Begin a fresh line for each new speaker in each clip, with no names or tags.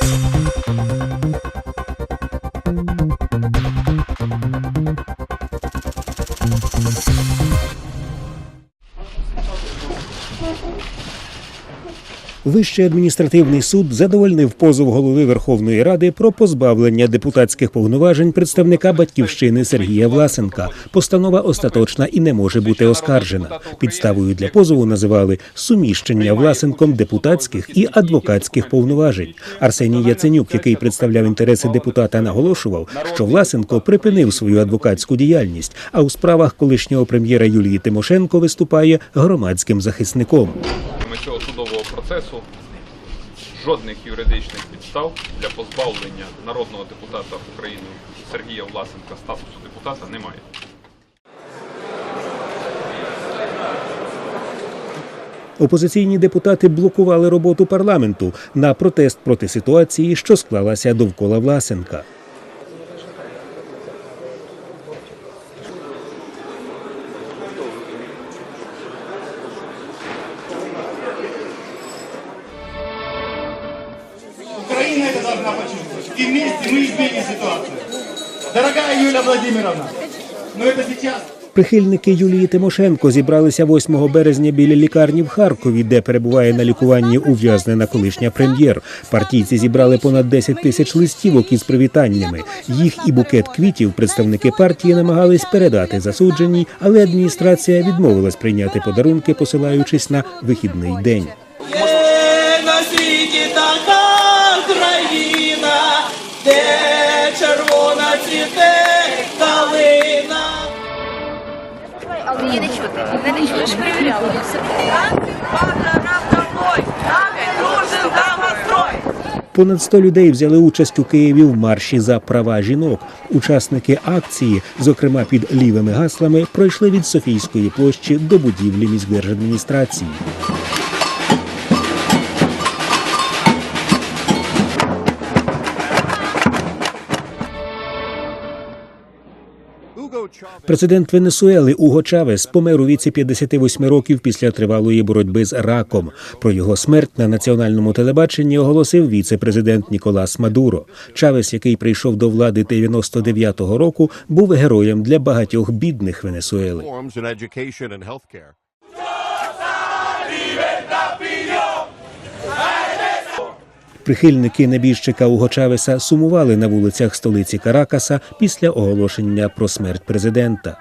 Thank you. Вищий адміністративний суд задовольнив позов голови Верховної Ради про позбавлення депутатських повноважень представника батьківщини Сергія Власенка. Постанова остаточна і не може бути оскаржена. Підставою для позову називали суміщення Власенком депутатських і адвокатських повноважень. Арсеній Яценюк, який представляв інтереси депутата, наголошував, що Власенко припинив свою адвокатську діяльність, а у справах колишнього прем'єра Юлії Тимошенко виступає громадським захисником.
Процесу жодних юридичних підстав для позбавлення народного депутата України Сергія Власенка статусу депутата немає.
Опозиційні депутати блокували роботу парламенту на протест проти ситуації, що склалася довкола Власенка.
Должна почувствовать. И вместе мы изменим ситуацию. Дорогая Юлия Владимировна, но это сейчас
Прихильники Юлії Тимошенко зібралися 8 березня біля лікарні в Харкові, де перебуває на лікуванні ув'язнена колишня прем'єр. Партійці зібрали понад 10 тисяч листівок із привітаннями. Їх і букет квітів представники партії намагались передати засудженій, але адміністрація відмовилась прийняти подарунки, посилаючись на вихідний день.
Є на світі така країна, де червона цвіте калина.
Але не чути. Мене не чути. Ж перевіряли.
Понад 100 людей взяли участь у Києві в марші за права жінок. Учасники акції, зокрема під лівими гаслами, пройшли від Софійської площі до будівлі міськдержадміністрації. Президент Венесуели Уго Чавес помер у віці 58 років після тривалої боротьби з раком. Про його смерть на національному телебаченні оголосив віце-президент Ніколас Мадуро. Чавес, який прийшов до влади 99-го року, був героєм для багатьох бідних Венесуели. Прихильники небіжчика Уго Чавеса сумували на вулицях столиці Каракаса після оголошення про смерть президента.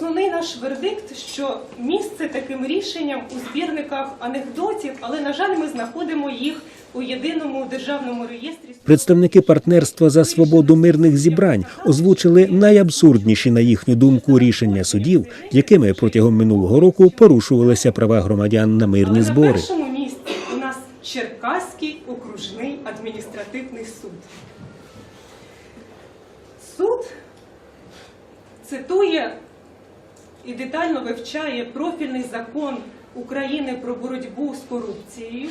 Основний наш вердикт, що місце таким рішенням у збірниках анекдотів, але на жаль, ми знаходимо їх у єдиному державному реєстрі.
Представники партнерства за свободу мирних зібрань озвучили найабсурдніші на їхню думку рішення судів, якими протягом минулого року порушувалися права громадян на мирні
Але на
збори.
першому місці у нас Черкаський окружний адміністративний суд. Суд цитує і детально вивчає профільний закон України про боротьбу з корупцією,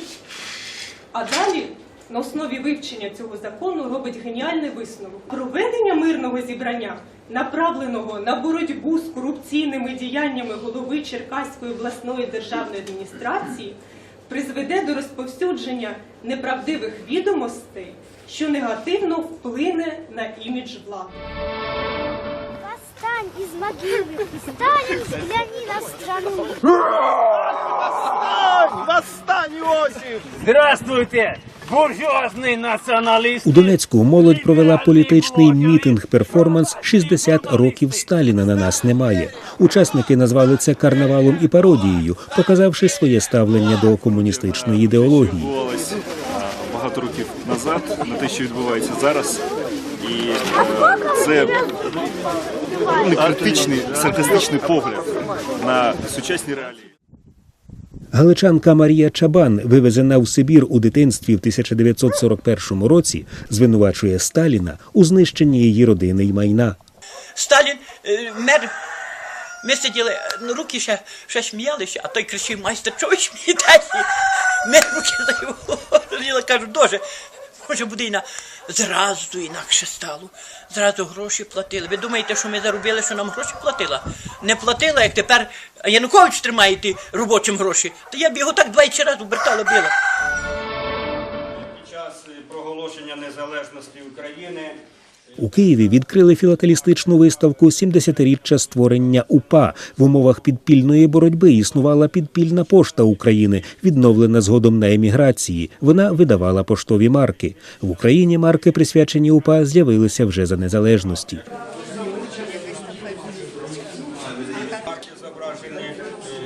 а далі на основі вивчення цього закону робить геніальний висновок. Проведення мирного зібрання, направленого на боротьбу з корупційними діяннями голови Черкаської обласної державної адміністрації, призведе до розповсюдження неправдивих відомостей, що негативно вплине на імідж влади.
Восстань из могилы, Сталин, взгляни на страну.
Здравствуйте, буржуазний націоналіст.
У Донецьку молодь провела політичний мітинг-перформанс «60 років Сталіна на нас немає. Учасники назвали це карнавалом і пародією, показавши своє ставлення до комуністичної ідеології.
багато років назад на те, що відбувається зараз. І е, це критичний, саркастичний погляд на сучасні реалії.
Галичанка Марія Чабан, вивезена в Сибір у дитинстві в 1941 році, звинувачує Сталіна у знищенні її родини й майна.
Сталін е, мер. Ми сиділи, ну руки ще, ще сміялися, а той кричив, майстер, чого ви смієтеся? Ми руки за його. Я кажу, дуже, Може буде і зразу інакше стало. Зразу гроші платили. Ви думаєте, що ми заробили, що нам гроші платила? Не платила, як тепер Янукович тримає ті робочим гроші. То я б його так двадцять разів обертала била.
Під час проголошення незалежності України
У Києві відкрили філателістичну виставку «70-річчя створення УПА. В умовах підпільної боротьби існувала підпільна пошта України, відновлена згодом на еміграції. Вона видавала поштові марки. В Україні марки, присвячені УПА, з'явилися вже за незалежності.
марки зображені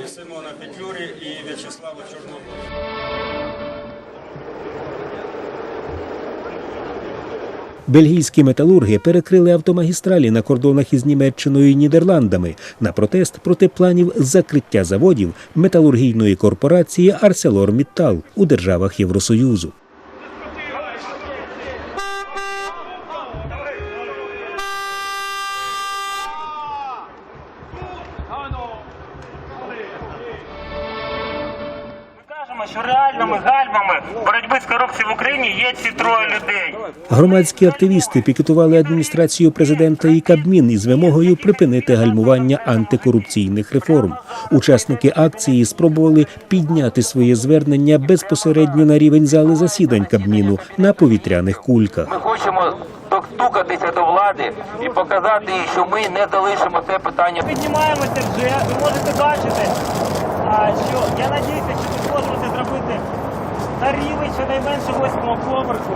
е, Симона Петлюри і В'ячеслава Чорнобога.
Бельгійські металурги перекрили автомагістралі на кордонах із Німеччиною і Нідерландами на протест проти планів закриття заводів металургійної корпорації ArcelorMittal у державах Євросоюзу.
Що реальними гальмами боротьби з корупцією в Україні є ці троє людей.
Громадські активісти пікетували адміністрацію президента і Кабмін із вимогою припинити гальмування антикорупційних реформ. Учасники акції спробували підняти своє звернення безпосередньо на рівень зали засідань Кабміну на повітряних кульках.
Ми хочемо достукатися до влади і показати їй, що ми не залишимо це питання.
Піднімаємося вже, ви можете бачити, а, що я надіюся, що ми зможемо це зробити на рівень щонайменше восьмого поверху.